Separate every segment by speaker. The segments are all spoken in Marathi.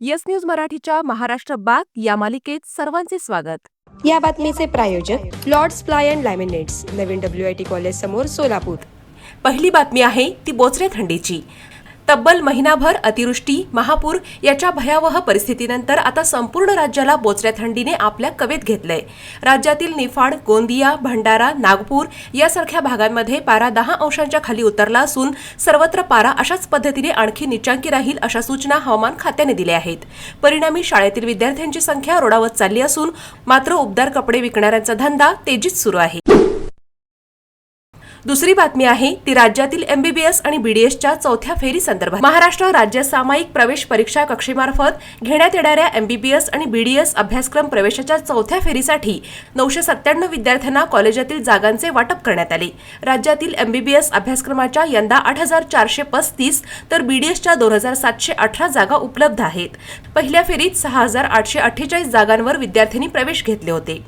Speaker 1: येस न्यूज मराठीच्या महाराष्ट्र बाग या मालिकेत सर्वांचे स्वागत.
Speaker 2: या बातमीचे प्रायोजक लॉर्ड्स फ्लाय अँड लॅमिनेट्स नवीन डब्ल्यू आय टी कॉलेज समोर सोलापूर.
Speaker 1: पहिली बातमी आहे ती बोचरे थंडीची. तब्बल महिनाभर अतिवृष्टी महापूर याच्या भयावह परिस्थितीनंतर आता संपूर्ण राज्याला बोचऱ्या थंडीने आपल्या कवेत घेतलंय. राज्यातील निफाड गोंदिया भंडारा नागपूर यासारख्या भागांमध्ये पारा दहा अंशांच्या खाली उतरला असून सर्वत्र पारा अशाच पद्धतीने आणखी निचांकी राहील अशा सूचना हवामान खात्याने दिल्या आहेत. परिणामी शाळेतील विद्यार्थ्यांची संख्या रोडावत चालली असून मात्र उबदार कपडे विकणाऱ्यांचा धंदा तेजीत सुरू आहे. दुसरी बातमी आहे ती राज्यातील एमबीबीएस आणि बीडीएसच्या चौथ्या फेरी संदर्भात. महाराष्ट्र राज्य सामायिक प्रवेश परीक्षा कक्षेमार्फत घेण्यात येणाऱ्या एमबीबीएस आणि बीडीएस अभ्यासक्रम प्रवेशाच्या चौथ्या फेरीसाठी नऊशे सत्त्याण्णव विद्यार्थ्यांना कॉलेजातील जागांचे वाटप करण्यात आले. राज्यातील एमबीबीएस अभ्यासक्रमाच्या यंदा आठ हजार चारशे पस्तीस तर बीडीएसच्या दोन हजार सातशे अठरा जागा उपलब्ध आहेत. पहिल्या फेरीत सहा हजार आठशे अठ्ठेचाळीस जागांवर विद्यार्थ्यांनी प्रवेश घेतले होते.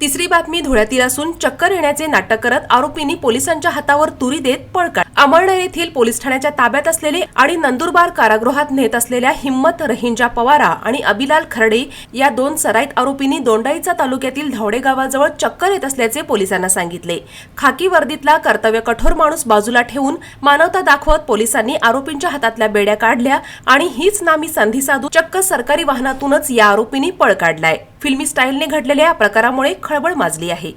Speaker 1: तिसरी बातमी धुळ्यातील असून चक्कर येण्याचे नाटक करत आरोपींनी पोलिसांच्या हातावर तुरी देत पळ काढ. अमळनेर येथील पोलीस ठाण्याच्या ताब्यात असलेले आणि नंदुरबार कारागृहात नेत असलेल्या हिम्मत रहिंजा पवारा आणि अबिलाल खर्डे या दोन सराईत आरोपींनी दोंडाईचा तालुक्यातील धावडे गावाजवळ चक्कर येत असल्याचे पोलिसांना सांगितले. खाकी वर्दीतला कर्तव्य कठोर माणूस बाजूला ठेवून मानवता दाखवत पोलिसांनी आरोपींच्या हातातल्या बेड्या काढल्या आणि हीच नामी संधी साधू चक्क सरकारी वाहनातूनच या आरोपींनी पळ काढलाय. फिल्मी स्टाईलने घडलेल्या या प्रकारामुळे खळबळ माजली आहे.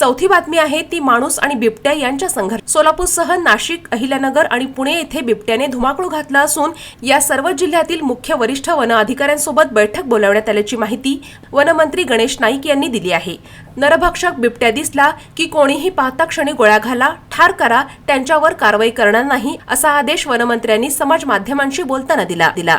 Speaker 1: चौथी बातमी आहे ती माणूस आणि बिबट्या यांच्या संघर्ष. सोलापूरसह नाशिक अहिल्यानगर आणि पुणे येथे बिबट्याने धुमाकूळ घातला असून या सर्व जिल्ह्यातील मुख्य वरिष्ठ वन अधिकाऱ्यांसोबत बैठक बोलावण्यात आल्याची माहिती वनमंत्री गणेश नाईक यांनी दिली आहे. नरभक्षक बिबट्या दिसला की कोणीही पाहता क्षणी गोळ्या घाला ठार करा त्यांच्यावर कारवाई करणार नाही असा आदेश वनमंत्र्यांनी समाज माध्यमांशी बोलताना दिला दिला.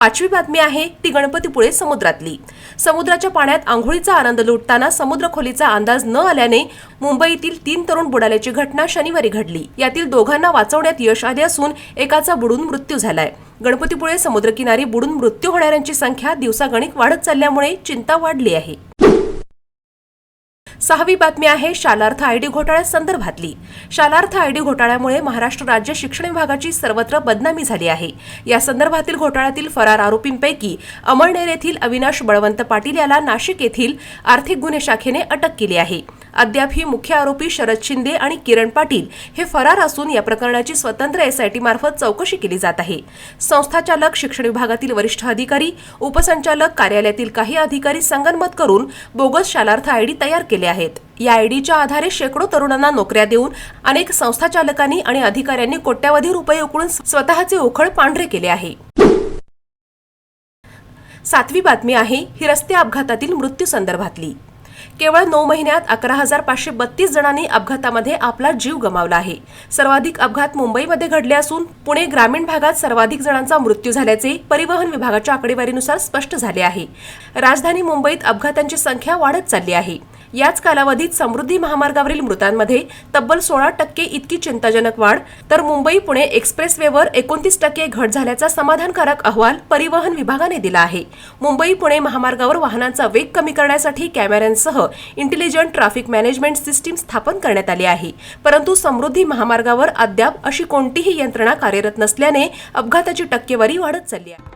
Speaker 1: पाचवी बातमी आहे ती गणपतीपुळे समुद्रातली. समुद्राच्या पाण्यात आंघोळीचा आनंद लुटताना समुद्र खोलीचा अंदाज न आल्याने मुंबईतील तीन तरुण बुडाल्याची घटना शनिवारी घडली. यातील दोघांना वाचवण्यात यश आले असून एकाचा बुडून मृत्यू झालाय. गणपतीपुळे समुद्रकिनारी बुडून मृत्यू होणाऱ्यांची संख्या दिवसागणिक वाढत चालल्यामुळे चिंता वाढली आहे. सहावी बातमी आहे शालार्थ आयडी घोटाळ्या संदर्भातली शालार्थ आयडी घोटाळ्यामुळे महाराष्ट्र राज्य शिक्षण विभागाची सर्वत्र बदनामी झाली आहे. या संदर्भातील घोटाळ्यातील फरार आरोपींपैकी अमळनेर येथील अविनाश बळवंत पाटील याला नाशिक येथील आर्थिक गुन्हे शाखेने अटक केली आहे. अद्याप ही मुख्य आरोपी शरद शिंदे आणि किरण पाटील हे फरार असून या प्रकरणाची स्वतंत्र एसआयटी मार्फत चौकशी केली जात आहे. संस्थाचालक शिक्षण विभागातील वरिष्ठ अधिकारी उपसंचालक कार्यालयातील काही अधिकारी संगनमत करून बोगस शालार्थ आयडी तयार केले आहेत. या आयडीच्या आधारे शेकडो तरुणांना नोकऱ्या देऊन अनेक संस्थाचालकांनी आणि अधिकाऱ्यांनी कोट्यावधी रुपये उकळून स्वतःचे उखळ पांढरे केले आहे. सातवी बातमी आहे ही रस्ते अपघातातील मृत्यू संदर्भातली. केवळ नऊ महिन्यात अकरा हजार पाचशे बत्तीस जणांनी अपघातामध्ये आपला जीव गमावला आहे. सर्वाधिक अपघात मुंबईमध्ये घडले असून पुणे ग्रामीण भागात सर्वाधिक जणांचा मृत्यू झाल्याचे परिवहन विभागाच्या आकडेवारीनुसार स्पष्ट झाले आहे. राजधानी मुंबईत अपघातांची संख्या वाढत चालली आहे. याच कालावधीत समृद्धी महामार्गावरील मृतांमध्ये तब्बल सोळा टक्के इतकी चिंताजनक वाढ तर मुंबई पुणे एक्सप्रेसवेवर एकोणतीस टक्के घट झाल्याचा समाधानकारक अहवाल परिवहन विभागाने दिला आहे. मुंबई पुणे महामार्गावर वाहनांचा वेग कमी करण्यासाठी कॅमेऱ्यांसह इंटेलिजंट ट्रॅफिक मॅनेजमेंट सिस्टीम स्थापन करण्यात आली आहे. परंतु समृद्धी महामार्गावर अद्याप अशी कोणतीही यंत्रणा कार्यरत नसल्याने अपघाताची टक्केवारी वाढत चालली आहे.